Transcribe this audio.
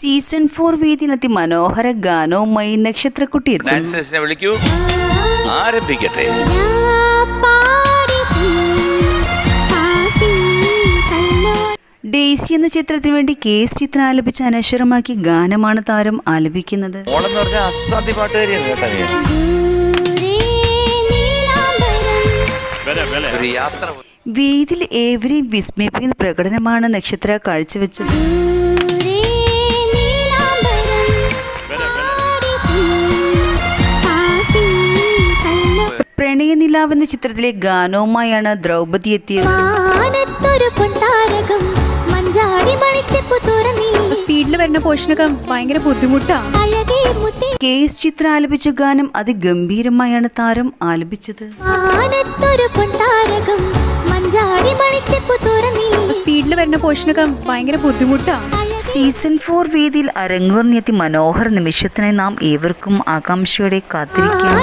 Season four വേദിയിലെത്തി മനോഹര ഗാനവുമായി നക്ഷത്രക്കുട്ടി വിളിക്കൂ. ആരംഭിക്കട്ടെ. Daisy എന്ന ചിത്രത്തിന് വേണ്ടി കെ എസ് ചിത്ര ആലപിച്ച് അനശ്വരമാക്കി ഗാനമാണ് താരം ആലപിക്കുന്നത്. വേദിയിൽ ഏവരെയും വിസ്മയിപ്പിക്കുന്ന പ്രകടനമാണ് നക്ഷത്ര കാഴ്ചവെച്ചത്. പ്രണയനിലാവ് എന്ന ചിത്രത്തിലെ ഗാനവുമായാണ് ദ്രൗപദി എത്തിയത്. സ്പീഡിൽ വരുന്ന പോഷനൊക്കെ ഭയങ്കര ബുദ്ധിമുട്ടാ. അഴകേ കെ എസ് ചിത്ര ആലപിച്ച ഗാനം അതിഗംഭീരമായാണ് താരം ആലപിച്ചത്. സ്പീഡിൽ വരുന്ന പോഷനൊക്കെ ഭയങ്കര ബുദ്ധിമുട്ടാ. സീസൺ ഫോർ വേദിയിൽ അരങ്ങേറിനെത്തി മനോഹര നിമിഷത്തിനായി നാം ഏവർക്കും ആകാംക്ഷയോടെ കാത്തിരിക്കാം